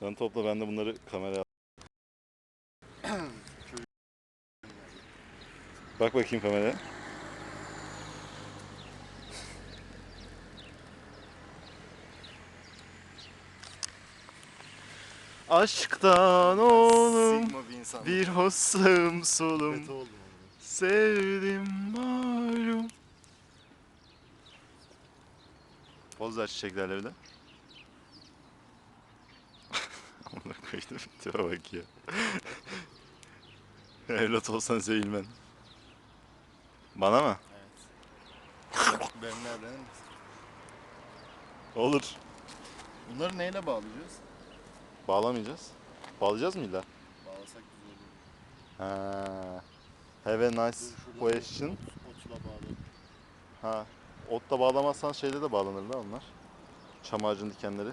Sen topla ben de bunları kameraya Bak bakayım kameraya. Aşktan oğlum Sigma bir insan. bir hossam solum Kötü oldum ama. Sevdim malum. Poz ver çiçeklerle bir de. Amına koydum. Tipe bak ya. Evlat olsan sevilmen. Bana mı? Benimle evlenir misin? Olur. Bunları neyle bağlayacağız? Bağlamayacağız. Bağlayacağız mı illa? Bağlasak güzel olur. Ha. Have a nice question. Otla bağlı. Ha. Otla bağlamazsan şeyde de bağlanır lan onlar. Çam ağacının dikenleri.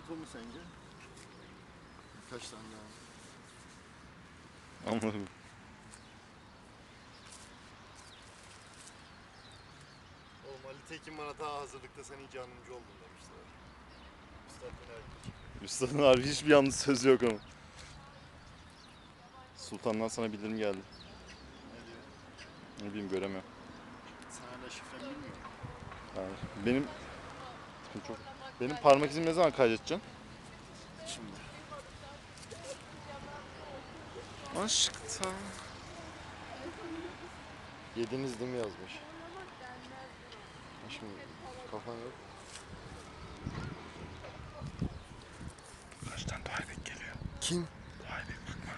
Yeto mu sence? Birkaç tane daha. Anladım. Oğlum Ali Tekin bana daha hazırlıkta sen iyice hanımcı oldun demişler. Üstad Fener Üstadın harbi hiçbir yanlış sözü yok ama. Sultan'dan sana bildirim geldi. Ne diyor? Ne bileyim göremiyorum. Sen hala şifreni bilmiyor musun? Yani benim tipim çok... Benim parmak izimi ne zaman kaydedeceksin? Şimdi. Aşktan. Yediniz değil mi yazmış? Şimdi kafan yok. Tane daha bek geliyor? Kim? Daha bek bakma.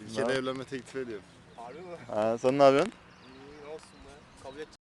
Bir kere evlenme teklif ediyor. Harbi mi? Ha, sen ne yapıyorsun? İyi olsun be. Kabul et.